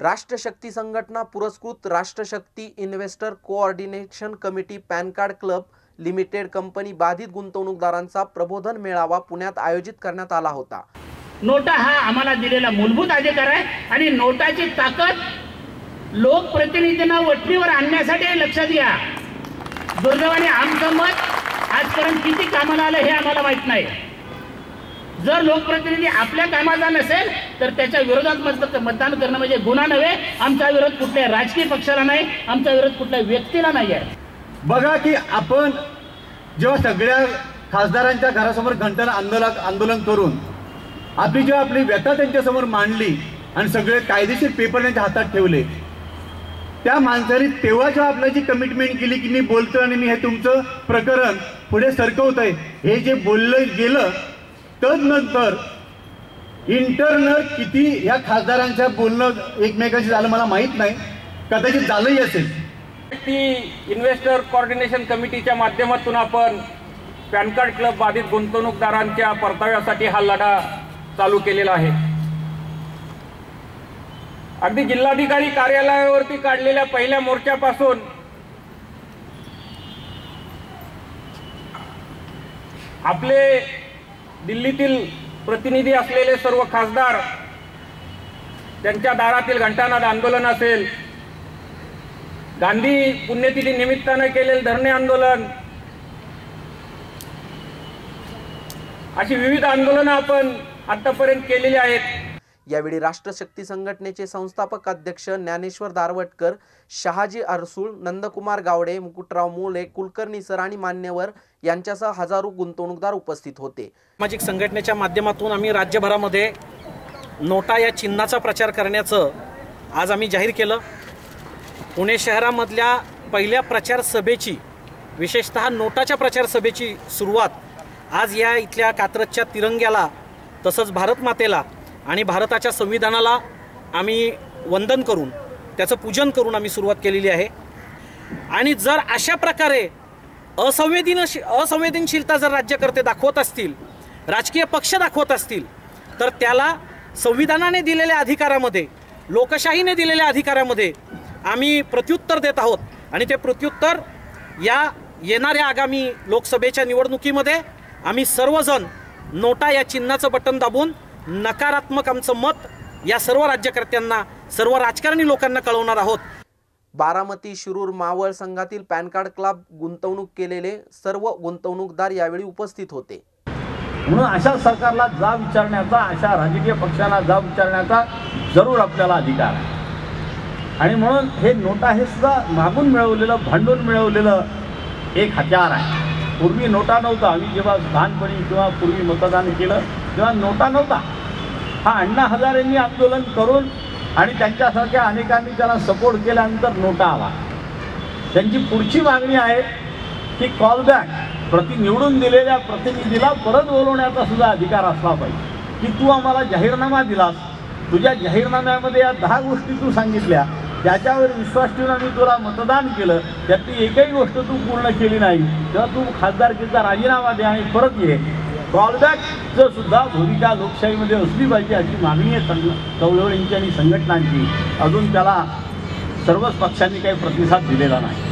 राष्ट्रशक्ती संघटना पुरस्कृत Rashtrashakti investor coordination committee pan card club limited company बाधित गुंतवणूकदारांचा प्रबोधन मेळावा पुण्यात आयोजित करण्यात आला होता. नोटा हा आम्हाला दिलेला मूलभूत अधिकार आहे आणि नोटाची ताकद लोकप्रतिनिधींना वटणीवर आणण्यासाठी लक्षात घ्या. दुर्दैवाने आमचं मत आजपर्यंत किती कामाला आलं हे आम्हाला माहीत नाही. जर लोकप्रतिनिधी आपल्या कामाचा नसेल तर त्याच्या विरोधात मत- मतदान करणं म्हणजे गुन्हा नव्हे. आमचा विरोध कुठल्या राजकीय पक्षाला नाही आमचा विरोध कुठल्या व्यक्तीला नाही आहे. बघा की आपण जेव्हा सगळ्या खासदारांच्या घरासमोर घंटाला आंदोलन आंदोलन करून आपली जेव्हा आपली व्यथा त्यांच्यासमोर मांडली आणि सगळे कायदेशीर पेपर त्यांच्या हातात ठेवले त्या माणसाने तेव्हा जेव्हा आपल्याची कमिटमेंट केली की मी बोलतो आणि मी हे तुमचं प्रकरण पुढे सरकवत आहे हे जे बोललं गेलं तदनंतर इंटरनल किती ह्या खासदारांच्या बोलणं एकमेकांशी झालं मला माहीत नाही. कदाचित झालंही असेल. ती इन्व्हेस्टर कॉर्डिनेशन कमिटीच्या माध्यमातून आपण पॅन कार्ड क्लब बाधित गुंतवणूकदारांच्या परताव्यासाठी हा लढा चालू केलेला आहे. अगदी जिल्हाधिकारी कार्यालयावरती काढलेल्या पहिल्या मोर्चापासून आपले दिल्लीतील प्रतिनिधी असलेले सर्व खासदार त्यांच्या दारातील घंटानाद आंदोलन असेल गांधी पुण्यतिथी निमित्तानं केलेले धरणे आंदोलन अशी विविध आंदोलनं आपण आतापर्यंत केलेली आहेत. यावेळी राष्ट्रशक्ती संघटनेचे संस्थापक अध्यक्ष ज्ञानेश्वर दारवटकर शहाजी अरसूळ नंदकुमार गावडे मुकुटराव मोले कुलकर्णी सर आणि मान्यवर यांच्यासह हजारो गुंतवणूकदार उपस्थित होते. सामाजिक संघटनेच्या माध्यमातून आम्ही राज्यभरामध्ये नोटा या चिन्हाचा प्रचार करण्याचं आज आम्ही जाहीर केलं. पुणे शहरामधल्या पहिल्या प्रचार सभेची विशेषतः नोटाच्या प्रचार सभेची सुरुवात आज या इथल्या कात्रजच्या तिरंग्याला तसंच भारतमातेला आणि भारताच्या संविधानाला आम्ही वंदन करून त्याचं पूजन करून आम्ही सुरुवात केलेली आहे. आणि जर अशा प्रकारे असंवेदनशी असंवेदनशीलता जर राज्यकर्ते दाखवत असतील राजकीय पक्ष दाखवत असतील तर त्याला संविधानाने दिलेल्या अधिकारामध्ये लोकशाहीने दिलेल्या अधिकारामध्ये आम्ही प्रत्युत्तर देत आहोत. आणि ते प्रत्युत्तर या येणाऱ्या आगामी लोकसभेच्या निवडणुकीमध्ये आम्ही सर्वजण नोटा या चिन्हाचं बटन दाबून नकारात्मक आमचं मत या सर्व राज्यकर्त्यांना सर्व राजकारणी लोकांना कळवणार आहोत. बारामती शिरूर मावळ संघातील पॅन कार्ड क्लब गुंतवणूक केलेले सर्व गुंतवणूकदार यावेळी उपस्थित होते. म्हणून अशा सरकारला जा विचारण्याचा अशा राजकीय पक्षांना जा विचारण्याचा जरूर आपल्याला अधिकार आहे. आणि म्हणून हे नोटा हे सुद्धा मागून मिळवलेलं भांडून मिळवलेलं एक हत्यार आहे. पूर्वी नोटा नव्हता. आम्ही जेव्हा लहानपणी किंवा पूर्वी मतदान केलं तेव्हा नोटा नव्हता. हा अण्णा हजारेंनी आंदोलन करून आणि त्यांच्यासारख्या अनेकांनी त्याला सपोर्ट केल्यानंतर नोटा आला. त्यांची पुढची मागणी आहे की कॉलबॅक प्रति निवडून दिलेल्या प्रतिनिधीला परत बोलवण्याचा सुद्धा अधिकार असला पाहिजे. की तू आम्हाला जाहीरनामा दिलास तुझ्या जाहीरनाम्यामध्ये या दहा गोष्टी तू सांगितल्या त्याच्यावर विश्वास ठेवून आम्ही तुला मतदान केलं त्यातली एकही गोष्ट तू पूर्ण केली नाही तेव्हा तू खासदारकीचा राजीनामा दे आणि परत ये. कॉलबॅकचं सुद्धा भूमिका लोकशाहीमध्ये असली पाहिजे अशी मागणी आहे संघ चौलवळींची आणि संघटनांची. अजून त्याला सर्वच पक्षांनी काही प्रतिसाद दिलेला नाही.